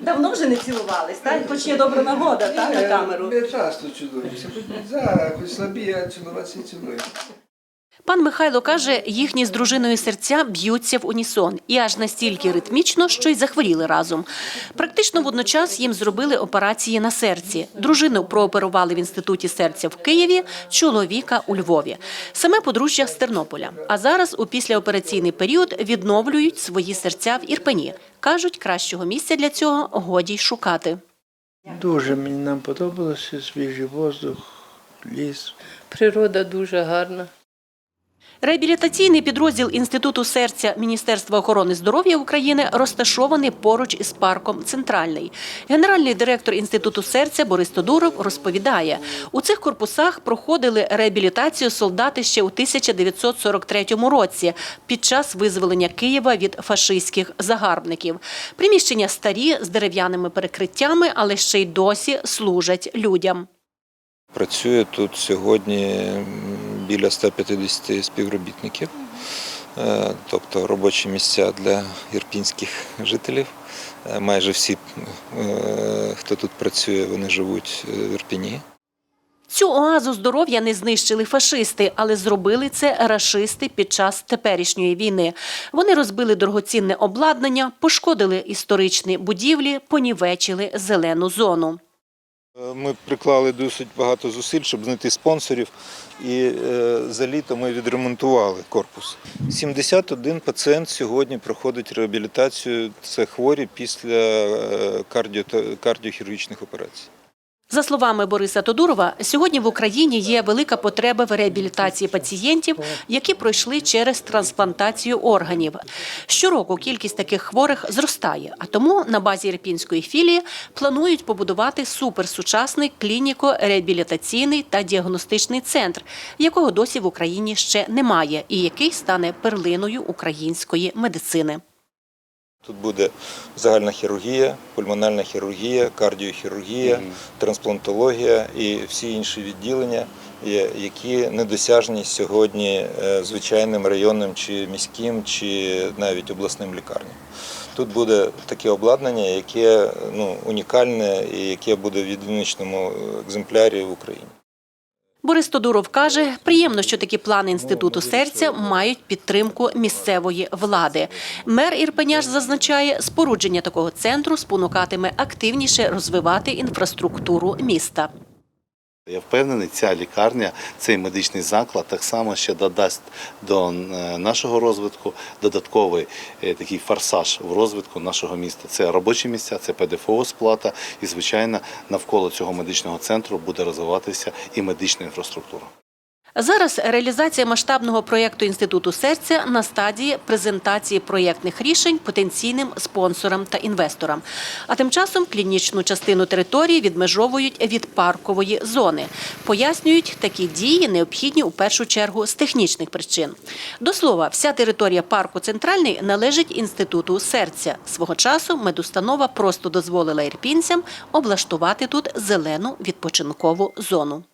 Давно вже не цілувались, так? Хоч є добра нагода, так, на камеру. Ми часто чудуємося. Хоч зараз, хоч слабі, я цілуватися і цілуємо. Пан Михайло каже, їхні з дружиною серця б'ються в унісон і аж настільки ритмічно, що й захворіли разом. Практично водночас їм зробили операції на серці. Дружину прооперували в інституті серця в Києві, чоловіка у Львові. Саме подружжя з Тернополя. А зараз у післяопераційний період відновлюють свої серця в Ірпені. кажуть, кращого місця для цього годі й шукати. Дуже мені нам подобалося свіжий воздух, ліс. Природа дуже гарна. Реабілітаційний підрозділ Інституту серця Міністерства охорони здоров'я України розташований поруч із парком Центральний. Генеральний директор Інституту серця Борис Тодуров розповідає, у цих корпусах проходили реабілітацію солдати ще у 1943 році під час визволення Києва від фашистських загарбників. Приміщення старі з дерев'яними перекриттями, але ще й досі служать людям. Працює тут сьогодні біля 150 співробітників, Е, тобто робочі місця для ірпінських жителів. Е, Майже всі, е, хто тут працює, вони живуть в Ірпіні. Цю оазу здоров'я не знищили фашисти, але зробили це рашисти під час теперішньої війни. Вони розбили дорогоцінне обладнання, пошкодили історичні будівлі, понівечили зелену зону. Е, Ми приклали досить багато зусиль, щоб знайти спонсорів, і е, за літо ми відремонтували корпус. 71 пацієнт сьогодні проходить реабілітацію. Це хворі після е, кардіохірургічних операцій. За словами Бориса Тодурова, сьогодні в Україні є велика потреба в реабілітації пацієнтів, які пройшли через трансплантацію органів. Щороку кількість таких хворих зростає, а тому на базі Ірпінської філії планують побудувати суперсучасний клініко-реабілітаційний та діагностичний центр, якого досі в Україні ще немає, і який стане перлиною української медицини. Тут буде загальна хірургія, пульмональна хірургія, кардіохірургія, трансплантологія і всі інші відділення, які недосяжні сьогодні е, звичайним районним чи міським, чи навіть обласним лікарням. Тут буде таке обладнання, яке ну, унікальне і яке буде в єдиничному екземплярі в Україні. Борис Тодуров каже, приємно, що такі плани інституту серця мають підтримку місцевої влади. Мер Ірпеняш зазначає, спорудження такого центру спонукатиме активніше розвивати інфраструктуру міста. Я впевнений, ця лікарня, цей медичний заклад так само ще додасть до е, нашого розвитку додатковий е, такий форсаж в розвитку нашого міста. Це робочі місця, це ПДФО сплата, і звичайно навколо цього медичного центру буде розвиватися і медична інфраструктура. Зараз реалізація масштабного проєкту Інституту серця на стадії презентації проєктних рішень потенційним спонсорам та інвесторам. А тим часом клінічну частину території відмежовують від паркової зони. Пояснюють, такі дії необхідні у першу чергу з технічних причин. До слова, вся територія парку Центральний належить Інституту серця. Свого часу медустанова просто дозволила ірпінцям облаштувати тут зелену відпочинкову зону.